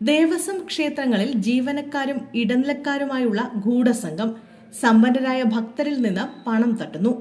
ദേവസ്വം ക്ഷേത്രങ്ങളിൽ ജീവനക്കാരും ഇടനിലക്കാരുമായുള്ള ഗൂഢസംഘം സമ്പന്നരായ ഭക്തരിൽ നിന്ന് പണം തട്ടുന്നു.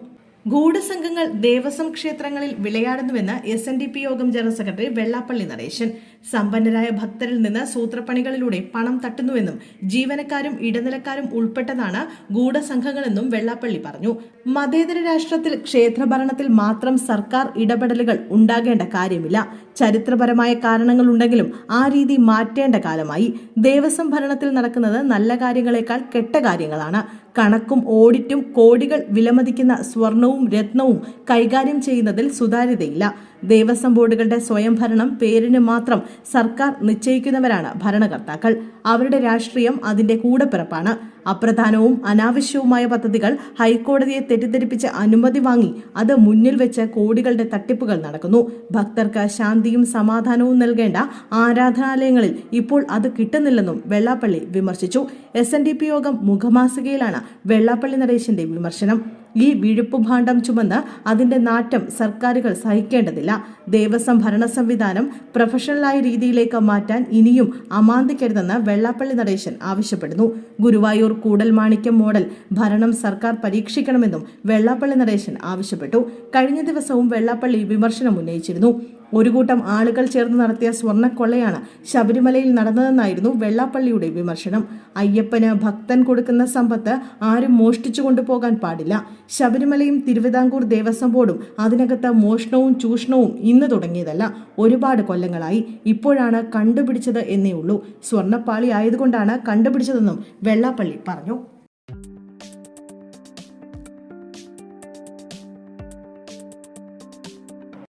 ഗൂഢസംഘങ്ങൾ ദേവസ്വം ക്ഷേത്രങ്ങളിൽ വിളയാടുന്നുവെന്ന് എസ് എൻ ഡി പി യോഗം ജനറൽ സെക്രട്ടറി വെള്ളാപ്പള്ളി നടേശൻ. സമ്പന്നരായ ഭക്തരിൽ നിന്ന് സൂത്രപ്പണികളിലൂടെ പണം തട്ടുന്നുവെന്നും ജീവനക്കാരും ഇടനിലക്കാരും ഉൾപ്പെട്ടതാണ് ഗൂഢസംഘങ്ങളെന്നും വെള്ളാപ്പള്ളി പറഞ്ഞു. മതേതര രാഷ്ട്രത്തിൽ ക്ഷേത്രഭരണത്തിൽ മാത്രം സർക്കാർ ഇടപെടലുകൾ ഉണ്ടാകേണ്ട കാര്യമില്ല. ചരിത്രപരമായ കാരണങ്ങളുണ്ടെങ്കിലും ആ രീതി മാറ്റേണ്ട കാലമായി. ദേവസ്വം ഭരണത്തിൽ നടക്കുന്നത് നല്ല കാര്യങ്ങളെക്കാൾ കെട്ട കാര്യങ്ങളാണ്. കണക്കും ഓഡിറ്റും കോടികൾ വിലമതിക്കുന്ന സ്വർണവും രത്നവും കൈകാര്യം ചെയ്യുന്നതിൽ സുതാര്യതയില്ല ദേവസ്വം ബോർഡുകളുടെ സ്വയംഭരണം പേരിന് മാത്രം സർക്കാർ നിശ്ചയിക്കുന്നവരാണ് ഭരണകർത്താക്കൾ. അവരുടെ രാഷ്ട്രീയം അതിന്റെ കൂടപ്പിറപ്പാണ്. അപ്രധാനവും അനാവശ്യവുമായ പദ്ധതികൾ ഹൈക്കോടതിയെ തെറ്റിദ്ധരിപ്പിച്ച് അനുമതി വാങ്ങി അത് മുന്നിൽ വെച്ച് കോടികളുടെ തട്ടിപ്പുകൾ നടക്കുന്നു. ഭക്തർക്ക് ശാന്തിയും സമാധാനവും നൽകേണ്ട ആരാധനാലയങ്ങളിൽ ഇപ്പോൾ അത് കിട്ടുന്നില്ലെന്നും വെള്ളാപ്പള്ളി വിമർശിച്ചു. എസ് യോഗം മുഖമാസികയിലാണ് വെള്ളാപ്പള്ളി നടേശന്റെ വിമർശനം. ഈ വിഴുപ്പുഭാണ്ഡം ചുമന്ന് അതിന്റെ നാറ്റം സർക്കാരുകൾ സഹിക്കേണ്ടതില്ല. ദേവസ്വം ഭരണ സംവിധാനം പ്രൊഫഷണലായ രീതിയിലേക്ക് മാറ്റാൻ ഇനിയും അമാന്തിക്കരുതെന്ന് വെള്ളാപ്പള്ളി നടേശൻ ആവശ്യപ്പെടുന്നു. ഗുരുവായൂർ കൂടൽമാണിക്യം മോഡൽ ഭരണം സർക്കാർ പരീക്ഷിക്കണമെന്നും വെള്ളാപ്പള്ളി നടേശൻ ആവശ്യപ്പെട്ടു. കഴിഞ്ഞ ദിവസവും വെള്ളാപ്പള്ളി വിമർശനം ഉന്നയിച്ചിരുന്നു. ഒരു കൂട്ടം ആളുകൾ ചേർന്ന് നടത്തിയ സ്വർണക്കൊള്ളയാണ് ശബരിമലയിൽ നടന്നതെന്നായിരുന്നു വെള്ളാപ്പള്ളിയുടെ വിമർശനം. അയ്യപ്പന് ഭക്തൻ കൊടുക്കുന്ന സമ്പത്ത് ആരും മോഷ്ടിച്ചു കൊണ്ടുപോകാൻ പാടില്ല. ശബരിമലയും തിരുവിതാംകൂർ ദേവസ്വം ബോർഡും അതിനകത്ത് മോഷണവും ചൂഷണവും ഇന്ന് തുടങ്ങിയതല്ല ഒരുപാട് കൊല്ലങ്ങളായി. ഇപ്പോഴാണ് കണ്ടുപിടിച്ചത് എന്നേ ഉള്ളൂ സ്വർണപ്പാളി ആയതുകൊണ്ടാണ് കണ്ടുപിടിച്ചതെന്നും വെള്ളാപ്പള്ളി പറഞ്ഞു.